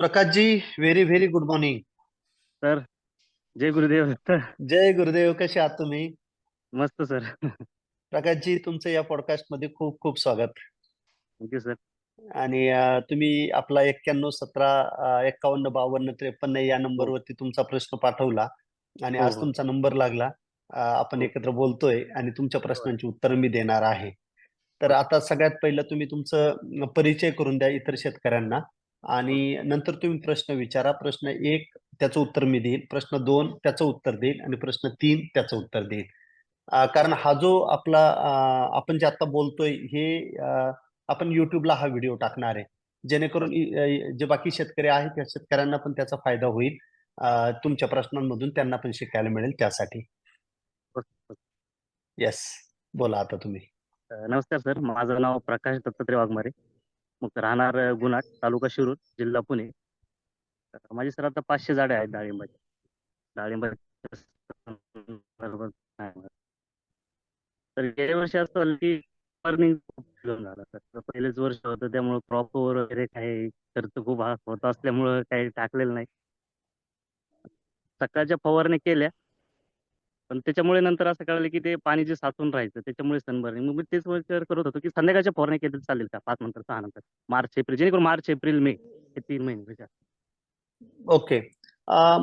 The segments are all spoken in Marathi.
Prakashji very very good morning sir जय गुरुदेव. जय गुरुदेव कसे आहात तुम्ही? मस्त सर. प्रकाशजी तुमचं या पॉडकास्टमध्ये खूप खूप स्वागत. थँक्यू सर आणि तुम्ही आपला एक्क्याण्णव सतरा एक्कावन्न बावन्न त्रेपन्न या नंबरवरती तुमचा प्रश्न पाठवला. आणि हो, आज हो. तुमचा नंबर लागला. आपण हो. एकत्र बोलतोय आणि तुमच्या प्रश्नांची उत्तरं मी देणार आहे. तर आता सगळ्यात पहिलं तुम्ही तुमचं परिचय करून द्या इतर शेतकऱ्यांना. आणि नंतर तुम्ही प्रश्न विचारा. प्रश्न एक त्याचं उत्तर मी देईल प्रश्न दोन त्याचं उत्तर देईल आणि प्रश्न तीन त्याचं उत्तर देईल अं, कारण हा जो आपला आपण जे आता बोलतोय हे आपण युट्यूबला हा व्हिडिओ टाकणार आहे. जेणेकरून जे बाकी शेतकरी आहेत त्या शेतकऱ्यांना पण त्याचा फायदा होईल. तुमच्या प्रश्नांमधून त्यांना पण शिकायला मिळेल त्यासाठी. येस बोला आता तुम्ही. नमस्कार सर. माझं नाव प्रकाश दत्तात्रय वाघमारे. मग राहणार गुनाट तालुका शिरूर जिल्हा पुणे. माझी सर आता पाचशे झाडे आहेत डाळिंबाची. डाळिंब तर गेल्या वर्षी असं की अर्निंग झाला. सर पहिलेच वर्ष होतं त्यामुळे क्रॉप वगैरे काही खर्च खूप होत असल्यामुळं काही टाकलेलं नाही. सकाळच्या फवारणी केल्या. पण त्याच्यामुळे नंतर असं कळलं की ते पाणी जे साचून राहायचं त्याच्यामुळे सनबर्निंग. मग मी तेच विचार करत होतो की संध्याकाळच्या फवारणी केली तर चालेल का? पाच नंतर सहा नंतर. March April. जेणेकरून मार्च एप्रिल मे हे तीन महिने त्याच्यात. ओके.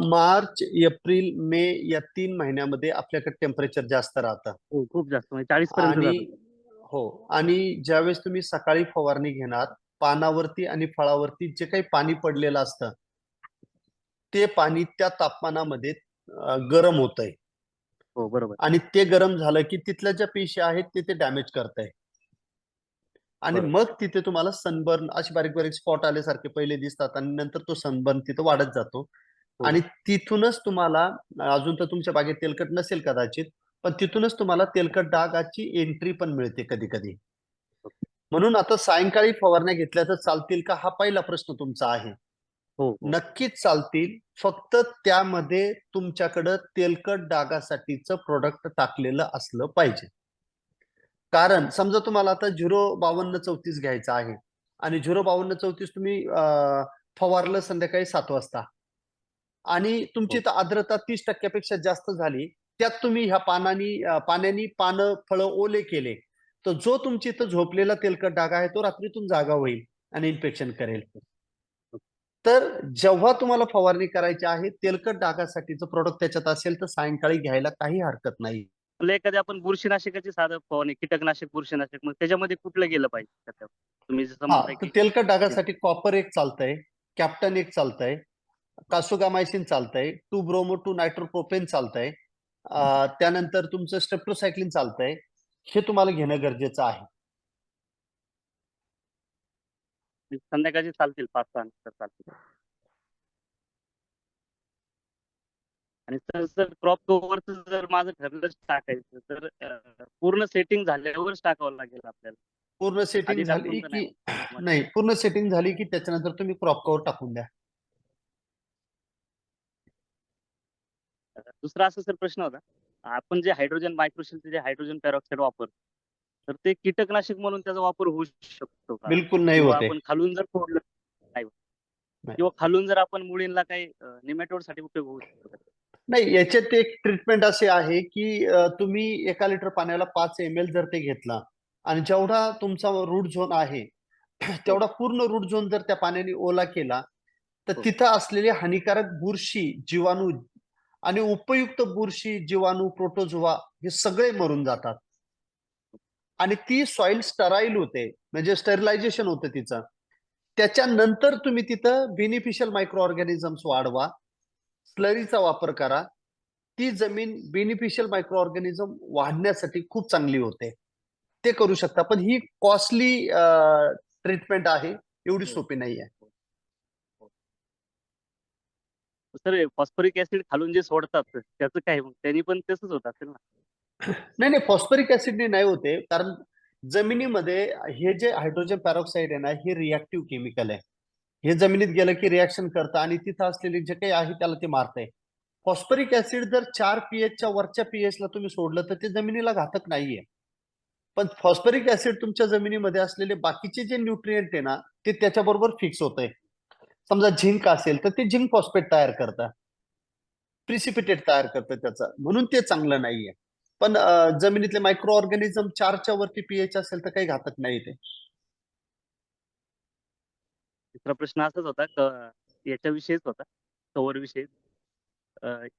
मार्च एप्रिल मे या तीन महिन्यामध्ये आपल्याकडे टेम्परेचर जास्त राहतं. हो खूप जास्त. म्हणजे चाळीस पर्यंत आणि जातं. हो आणि ज्यावेळेस तुम्ही सकाळी फवारणी घेणार पानावरती आणि फळावरती जे काही पाणी पडलेलं असतं ते पाणी त्या तापमानामध्ये अ, गरम होतंय. हो बरोबर. आणि ते गरम झालं की तिथल्या ज्या पेशी आहेत ते ते डॅमेज करतंय आणि. मग तिथे तुम्हाला सनबर्न असे बारीक बारीक स्पॉट आल्यासारखे पहिले दिसतात आणि नंतर तो सनबर्न तिथं वाढत जातो. हो. आणि तिथूनच तुम्हाला अजून तर तुमच्या बागेत तेलकट नसेल कदाचित पण तिथूनच तुम्हाला तेलकट डागाची एंट्री पण मिळते कधी कधी म्हणून आता सायंकाळी फवारण्या घेतल्या तर चालतील का हा पहिला प्रश्न तुमचा आहे. हो हो. नक्कीच चालतील. फक्त त्यामध्ये तुमच्याकडं तेलकट डागासाठीचं प्रोडक्ट टाकलेलं असलं पाहिजे. कारण समजा तुम्हाला आता झिरो बावन्न चौतीस घ्यायचं आहे आणि झिरो बावन्न चौतीस तुम्ही अं, फवारलं संध्याकाळी सात वाजता. आणि तुमची हो. तर आर्द्रता तीस टक्क्यापेक्षा जास्त झाली त्यात तुम्ही ह्या पानानी अं, पाण्यानी पानं फळं ओले केले तर जो तुमची इथं झोपलेला तेलकट डाग आहे तो रात्रीतून जागा होईल आणि इन्फेक्शन करेल. तर जेव्हा तुम्हाला फवारणी करायची आहे तेलकट डागासाठीचं प्रोडक्ट त्याच्यात असेल तर सायंकाळी घ्यायला काही हरकत नाही. एखादी आपण बुरशीनाशकाची साधं फवारणी कीटकनाशक बुरशीनाशक मग त्याच्यामध्ये कुठलं गेलं पाहिजे? तुम्ही जसं तेलकट डागासाठी कॉपर एक चालतंय कॅप्टन एक चालतंय कासोगामायसिन चालतंय टू ब्रोमो टू नायट्रोप्रोपेन चालतंय त्यानंतर तुमचं स्ट्रेप्टोसायक्लिन चालतंय हे तुम्हाला घेणं गरजेचं आहे. संध्याकाळची चालतील पाच सहा नंतर चालतील. आणि सर सर क्रॉप कव्हरचं जर माझं ठरलंच टाकायचं तर अं, पूर्ण सेटिंग झाल्यावरच टाकावं लागेल आपल्याला. पूर्ण सेटिंग आधी झाली टाकून तर की नाही. नाही पूर्ण सेटिंग झाली की त्याच्यानंतर तुम्ही क्रॉप कव्हर टाकून द्या. दुसरा असा सर प्रश्न होता. आपण जे हायड्रोजन मायक्रोशेलचे जे हायड्रोजन पेरॉक्साईड वापर तर ते कीटकनाशक म्हणून त्याचा वापर होऊ शकतो का बिलकुल नाही किंवा होते आपण खालून जर फोडलं नाही होत. नाही. किंवा खालून जर आपण मुळींना काही निमॅटोडसाठी उपयोग होऊ शकतो का? नाही याच्यात एक ट्रीटमेंट असे आहे की अं, तुम्ही एका लिटर पाण्याला पाच एम एल जर ते घेतला आणि जेवढा तुमचा रूट झोन आहे तेवढा पूर्ण रूट झोन जर त्या पाण्याने ओला केला तर हो. तिथं असलेले हानिकारक बुरशी जीवाणू आणि उपयुक्त बुरशी जीवाणू प्रोटोझोआ हे सगळे मरून जातात आणि ती सॉइल स्टराईल होते म्हणजे स्टरिलायझेशन होतं तिचं. त्याच्यानंतर तुम्ही तिथं बेनिफिशियल मायक्रो ऑर्गॅनिझम्स वाढवा स्लरीचा वापर करा. ती जमीन बेनिफिशियल मायक्रो ऑर्गॅनिझम वाढण्यासाठी खूप चांगली होते. ते करू शकता. पण ही कॉस्टली ट्रीटमेंट आहे एवढी सोपी नाही आहे सर फॉस्फरिक ऍसिड खालून जे सोडतात त्याचं काय त्यांनी पण तसंच होत असेल ना? नाही नाही फॉस्फरिक ऍसिडने नाही होते कारण जमिनीमध्ये हे जे हायड्रोजन पॅरॉक्साईड आहे ना हे रिॲक्टिव्ह केमिकल आहे. हे जमिनीत गेलं की रिॲक्शन करतं आणि तिथं असलेले जे काही आहे त्याला ते मारतंय. फॉस्फरिक ऍसिड जर चार पीएचच्या वरच्या पीएच ला तुम्ही सोडलं तर ते जमिनीला घातक नाहीये. पण फॉस्फरिक ऍसिड तुमच्या जमिनीमध्ये असलेले बाकीचे जे न्यूट्रिएंट आहे ना ते त्याच्याबरोबर फिक्स होत आहे समजा झिंक असेल तर ते झिंक फॉस्फेट तयार करतं. प्रिसिपिटेट तयार करतं त्याचं. म्हणून ते चांगलं नाहीये. पण जमिनीतले मायक्रो ऑर्गॅनिझम चारच्या वरती पीएच असेल तर काही घातक नाही ते. तिसरा प्रश्न असाच होता याच्याविषयीच होता कव्हर विषयी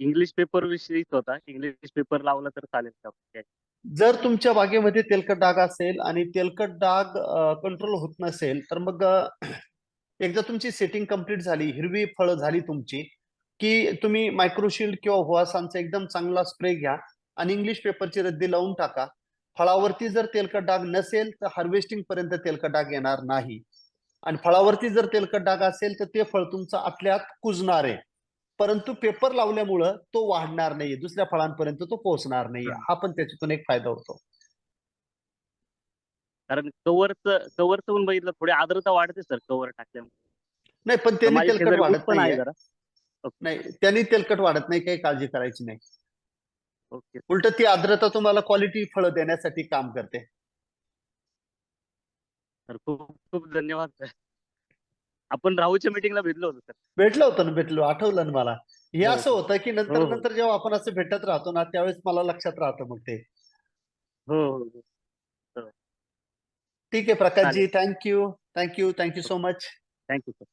इंग्लिश पेपर विषयीच होता. इंग्लिश पेपर लावला तर चालेल का? जर तुमच्या बागेमध्ये तेलकट डाग असेल आणि तेलकट डाग कंट्रोल होत नसेल तर मग एकदा तुमची सेटिंग कंप्लीट झाली हिरवी फळं झाली तुमची की तुम्ही मायक्रोशिल्ड किंवा हुआसांचा एकदम चांगला स्प्रे घ्या. आणि इंग्लिश पेपरची रद्दी लावून टाका. फळावरती जर तेलकट डाग नसेल तर हार्वेस्टिंग पर्यंत तेलकट डाग येणार नाही. आणि फळावरती जर तेलकट डाग असेल तर ते फळ तुमचं आतल्यात कुजणार आहे. परंतु पेपर लावल्यामुळं तो वाढणार नाहीये. दुसऱ्या फळांपर्यंत तो पोहोचणार हम्म. हा. पण त्याच्यातून एक फायदा होतो. कारण कव्हरचं कव्हरचं पण बघितलं थोडी आर्द्रता वाढते सर कव्हर टाकल्यामुळे. नाही पण त्यांनी तेलकट वाढत नाही त्यांनी तेलकट वाढत नाही काही काळजी करायची नाही. ओके. उलट ती आर्द्रता तुम्हाला क्वालिटी फळं देण्यासाठी काम करते. सर खूप खूप धन्यवाद सर. आपण राहूच्या मीटिंगला भेटलो होतो सर. भेटलं होतं ना भेटलो. आठवलं ना मला. हे हो, असं हो. होतं की नंतर हो, हो. नंतर जेव्हा आपण असं भेटत राहतो ना त्यावेळेस मला लक्षात राहतं मग ते. हो हो हो. ठीक आहे Prakashji. Thank you thank you thank you so much thank you sir